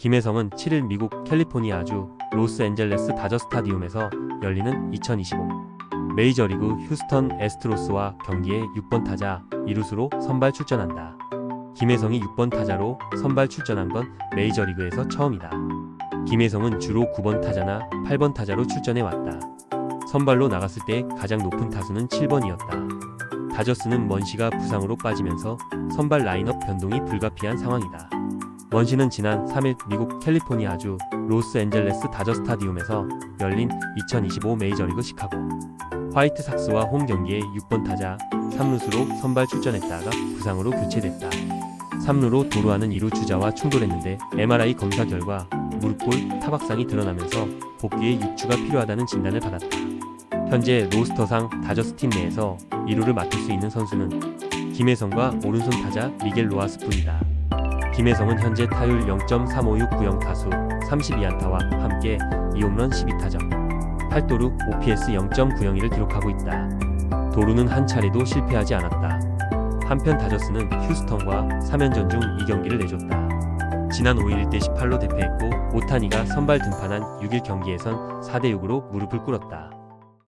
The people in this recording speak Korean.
김혜성은 7일 미국 캘리포니아주 로스앤젤레스 다저 스타디움에서 열리는 2025 메이저리그 휴스턴 에스트로스와 경기에 6번 타자 이루수로 선발 출전한다. 김혜성이 6번 타자로 선발 출전한 건 메이저리그에서 처음이다. 김혜성은 주로 9번 타자나 8번 타자로 출전해 왔다. 선발로 나갔을 때 가장 높은 타수는 7번이었다. 다저스는 먼시가 부상으로 빠지면서 선발 라인업 변동이 불가피한 상황이다. 먼시는 지난 3일 미국 캘리포니아주 로스앤젤레스 다저 스타디움에서 열린 2025 메이저리그 시카고 화이트 삭스와 홈 경기에 6번 타자 3루수로 선발 출전했다가 부상으로 교체됐다. 3루로 도루하는 2루 주자와 충돌했는데 MRI 검사 결과 무릎골 타박상이 드러나면서 복귀에 6주가 필요하다는 진단을 받았다. 현재 로스터상 다저스 팀 내에서 2루를 맡을 수 있는 선수는 김혜성과 오른손 타자 미겔 로아스뿐이다. 김혜성은 현재 타율 0.35690 타수 32안타와 함께 2홈런 12타점 8도루 OPS 0.901을 기록하고 있다. 도루는 한 차례도 실패하지 않았다. 한편 다저스는 휴스턴과 3연전 중 2경기를 내줬다. 지난 5일 1대 18로 대패했고 오타니가 선발 등판한 6일 경기에선 4대 6으로 무릎을 꿇었다.